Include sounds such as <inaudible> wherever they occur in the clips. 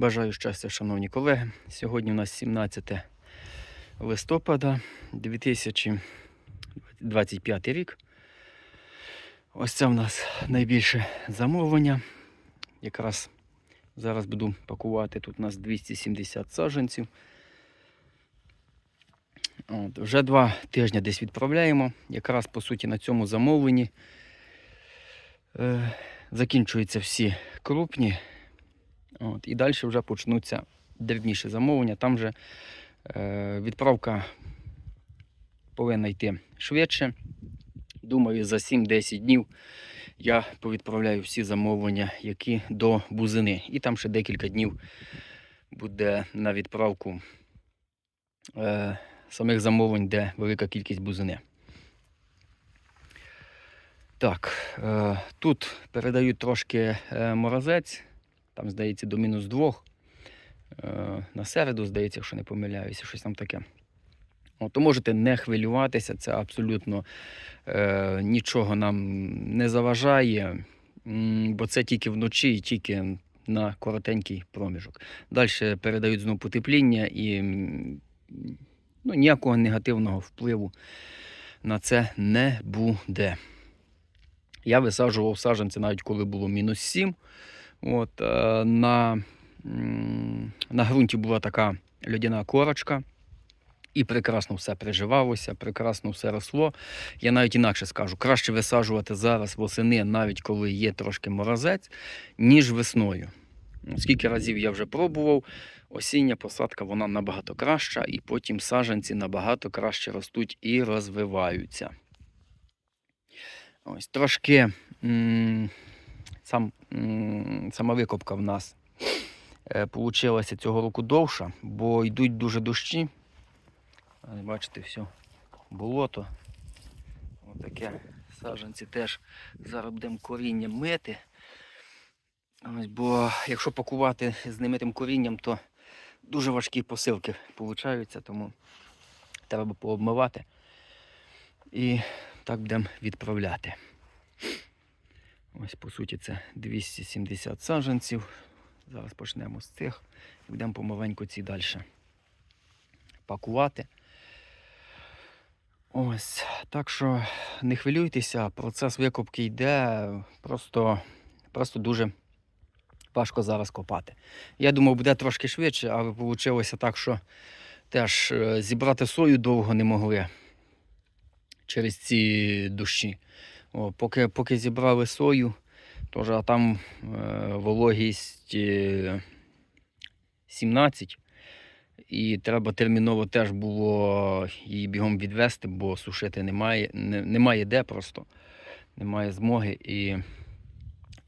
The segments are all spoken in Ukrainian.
Бажаю щастя, шановні колеги. Сьогодні у нас 17 листопада 2025 рік. Ось це у нас найбільше замовлення. Якраз зараз буду пакувати. Тут у нас 270 саджанців. От, вже два тижні десь відправляємо. Якраз по суті на цьому замовленні е, закінчуються всі крупні. От, і далі вже почнуться дрібніші замовлення. Там вже е, відправка повинна йти швидше. Думаю, за 7-10 днів я повідправляю всі замовлення, які до бузини. І там ще декілька днів буде на відправку е, самих замовлень, де велика кількість бузини. Так, е, тут передають трошки е, морозець, там, здається, до мінус двох. Е, на середу, здається, якщо не помиляюся, щось там таке. От, то можете не хвилюватися, це абсолютно е, нічого нам не заважає, бо це тільки вночі і тільки на коротенький проміжок. Далі передають знову потепління і ну, ніякого негативного впливу на це не буде. Я висаджував саджанці навіть коли було мінус 7. От, е, на, на ґрунті була така льодяна корочка. І прекрасно все приживалося, прекрасно все росло. Я навіть інакше скажу, краще висаджувати зараз восени, навіть коли є трошки морозець, ніж весною. Скільки разів я вже пробував, осіння посадка вона набагато краща, і потім саджанці набагато краще ростуть і розвиваються. Ось трошки м, сам, сама викопка в нас е, получилася цього року довша, бо йдуть дуже дощі. Бачите, все, болото. Отаке. Саджанці теж зараз будемо коріння мити. Ось, бо якщо пакувати з немитим корінням, то дуже важкі посилки получаються, тому треба пообмивати. І так будемо відправляти. Ось, по суті, це 270 саджанців. Зараз почнемо з цих і будемо помаленьку ці далі пакувати. Ось, так що не хвилюйтеся, процес викопки йде, просто, просто дуже важко зараз копати. Я думав, буде трошки швидше, але вийшло так, що теж е, зібрати сою довго не могли через ці дощі. О, поки, поки зібрали сою, тож, а там е, вологість е, 17. І треба терміново теж було її бігом відвести, бо сушити немає, не, немає де просто, немає змоги. І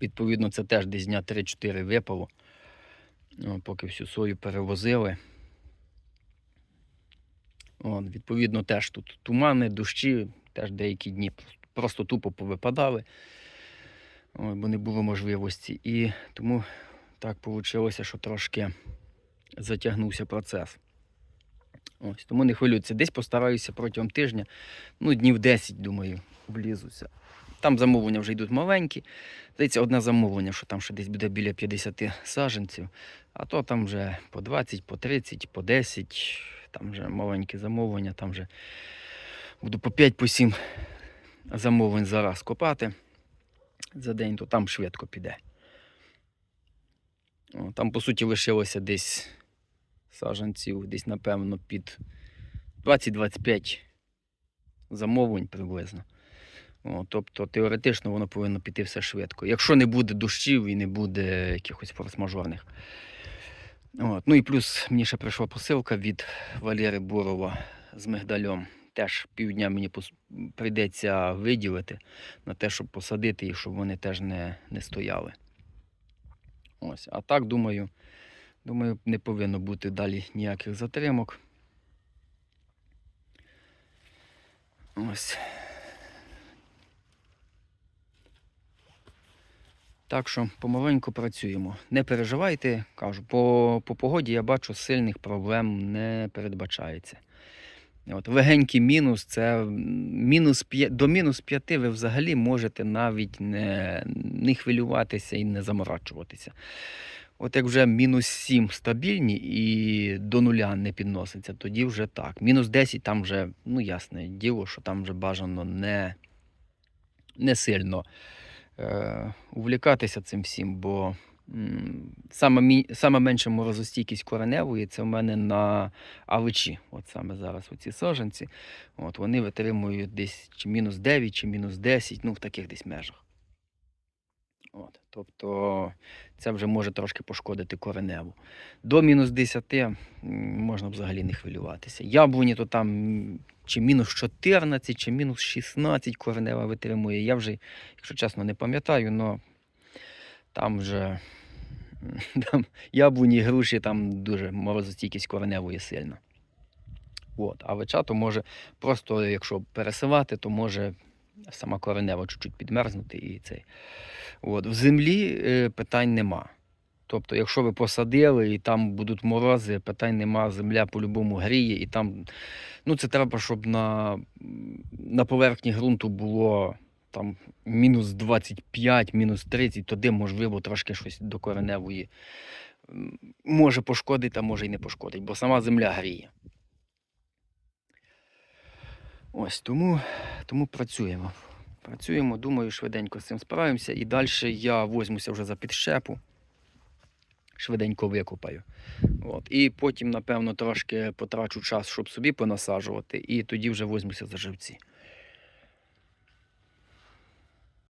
відповідно це теж десь дня 3-4 випало. О, поки всю сою перевозили. От, відповідно, теж тут тумани, дощі, теж деякі дні просто тупо повипадали, бо не було можливості. І тому так вийшло, що трошки затягнувся процес. Ось, тому не хвилюйтеся. Десь постараюся протягом тижня, ну, днів 10, думаю, влізуся. Там замовлення вже йдуть маленькі. Здається, одне замовлення, що там ще десь буде біля 50 саджанців, а то там вже по 20, по 30, по 10, там вже маленькі замовлення, там вже буду по 5, по 7 замовлень зараз копати за день, то там швидко піде. Там, по суті, лишилося десь саджанців, десь, напевно, під 20-25 замовлень приблизно. О, тобто, теоретично воно повинно піти все швидко. Якщо не буде дощів і не буде якихось форс-мажорних. От. Ну і плюс мені ще прийшла посилка від Валери Бурова з мигдальом. Теж півдня мені прийдеться виділити на те, щоб посадити їх, щоб вони теж не, не стояли. Ось. А так, думаю, думаю, не повинно бути далі ніяких затримок. Ось. Так що помаленьку працюємо. Не переживайте, кажу, по, по погоді я бачу, сильних проблем не передбачається. От, легенький мінус це мінус п'я- до мінус 5 ви взагалі можете навіть не, не хвилюватися і не заморачуватися. От як вже мінус 7 стабільні і до нуля не підноситься, тоді вже так. Мінус 10 там вже, ну ясне діло, що там вже бажано не, не сильно е, увлікатися цим всім, бо саме, менша морозостійкість кореневої це в мене на авичі. От саме зараз оці саженці. От вони витримують десь чи мінус 9, чи мінус 10, ну в таких десь межах. От, тобто це вже може трошки пошкодити кореневу. До мінус 10 м, можна взагалі не хвилюватися. Яблуні то там чи мінус 14, чи мінус 16 коренева витримує. Я вже, якщо чесно, не пам'ятаю, але там вже <laughs> там, яблуні, груші, там дуже морозостійкість кореневої сильна. От, а вечато може просто, якщо пересивати, то може сама коренева чуть-чуть підмерзнути і цей. От. В землі е, питань нема. Тобто, якщо ви посадили і там будуть морози, питань нема, земля по-любому гріє, і там, ну це треба, щоб на, на поверхні ґрунту було там мінус 25, мінус 30, тоді, можливо, трошки щось до кореневої може пошкодити, а може і не пошкодить, бо сама земля гріє. Ось тому, тому працюємо. Працюємо, думаю, швиденько з цим справимося. І далі я возьмуся вже за підщепу. Швиденько викопаю. От. І потім, напевно, трошки потрачу час, щоб собі понасаджувати, і тоді вже возьмуся за живці.